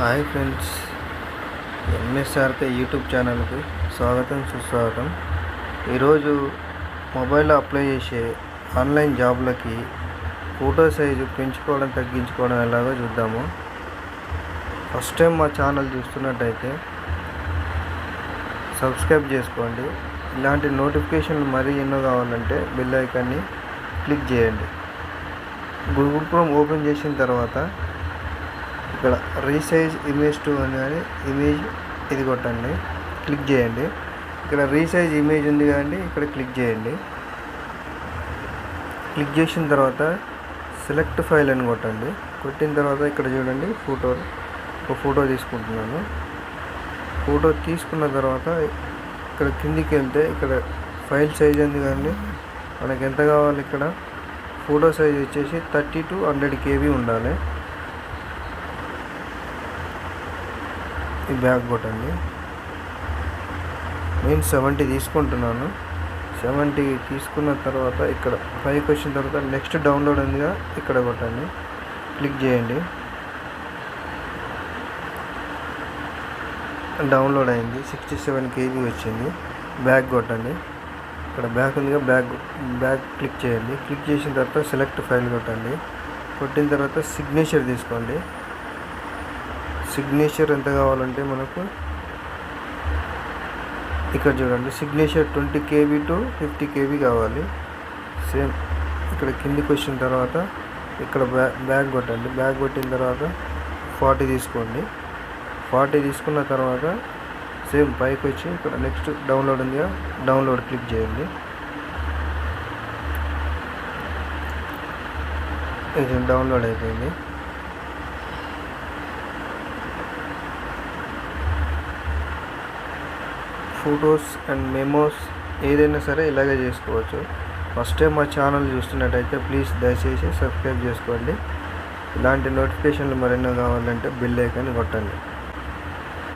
Hi friends MSRK YouTube ఛానల్కి స్వాగతం సుస్వాగతం. ఈరోజు మొబైల్లో అప్లై చేసే ఆన్లైన్ జాబ్లకి ఫోటో సైజు పెంచుకోవడం తగ్గించుకోవడం ఎలాగో చూద్దాము. ఫస్ట్ టైం మా ఛానల్ చూస్తున్నట్టయితే సబ్స్క్రైబ్ చేసుకోండి. ఇలాంటి నోటిఫికేషన్లు మరీ ఎన్నో కావాలంటే బెల్ ఐకాన్ని క్లిక్ చేయండి. గూగుల్ క్రోమ్ ఓపెన్ చేసిన తర్వాత ఇక్కడ రీసైజ్ ఇమేజ్ టూ అని కానీ ఇమేజ్ ఇది కొట్టండి. క్లిక్ చేయండి. ఇక్కడ రీసైజ్ ఇమేజ్ ఉంది కానీ ఇక్కడ క్లిక్ చేయండి. క్లిక్ చేసిన తర్వాత సెలెక్ట్ ఫైల్ అని కొట్టండి. కొట్టిన తర్వాత ఇక్కడ చూడండి ఫోటో ఒక ఫోటో తీసుకుంటున్నాను. ఫోటో తీసుకున్న తర్వాత ఇక్కడ కిందికి వెళ్తే ఇక్కడ ఫైల్ సైజ్ ఉంది కానీ మనకి ఎంత కావాలి ఇక్కడ? ఫోటో సైజ్ వచ్చేసి థర్టీ టు హండ్రెడ్ కేబీ ఉండాలి. ఈ బ్యాగ్ కొట్టండి. నేను సెవెంటీ తీసుకుంటున్నాను. సెవెంటీ తీసుకున్న తర్వాత ఇక్కడ పైకి వచ్చిన తర్వాత నెక్స్ట్ డౌన్లోడ్ ఉందిగా ఇక్కడ కొట్టండి. క్లిక్ చేయండి. డౌన్లోడ్ అయింది. సిక్స్టీ సెవెన్ కేజీ వచ్చింది. బ్యాగ్ కొట్టండి. ఇక్కడ బ్యాగ్ ఉందిగా బ్యాగ్ బ్యాగ్ క్లిక్ చేయండి. క్లిక్ చేసిన తర్వాత సెలెక్ట్ ఫైల్ కొట్టండి. కొట్టిన తర్వాత సిగ్నేచర్ తీసుకోండి. సిగ్నేచర్ ఎంత కావాలంటే మనకు ఇక్కడ చూడండి signature twenty KB to fifty KB కావాలి. సేమ్ ఇక్కడ కిందికి వచ్చిన తర్వాత ఇక్కడ బ్యా బ్యాగ్ కొట్టండి. బ్యాగ్ కొట్టిన తర్వాత ఫార్టీ తీసుకోండి. ఫార్టీ తీసుకున్న తర్వాత సేమ్ పైకి వచ్చి ఇక్కడ నెక్స్ట్ డౌన్లోడ్ ఉందిగా డౌన్లోడ్ క్లిక్ చేయండి. ఇది డౌన్లోడ్ అయిపోయింది. ఫొటోస్ అండ్ మెమోస్ ఏదైనా సరే ఇలాగే చేసుకోవచ్చు. ఫస్ట్ టైం మా ఛానల్ చూస్తున్నట్టయితే ప్లీజ్ దయచేసి సబ్స్క్రైబ్ చేసుకోండి. ఇలాంటి నోటిఫికేషన్లు మరెన్నో కావాలంటే బిల్ ఐకాన్ కొట్టండి.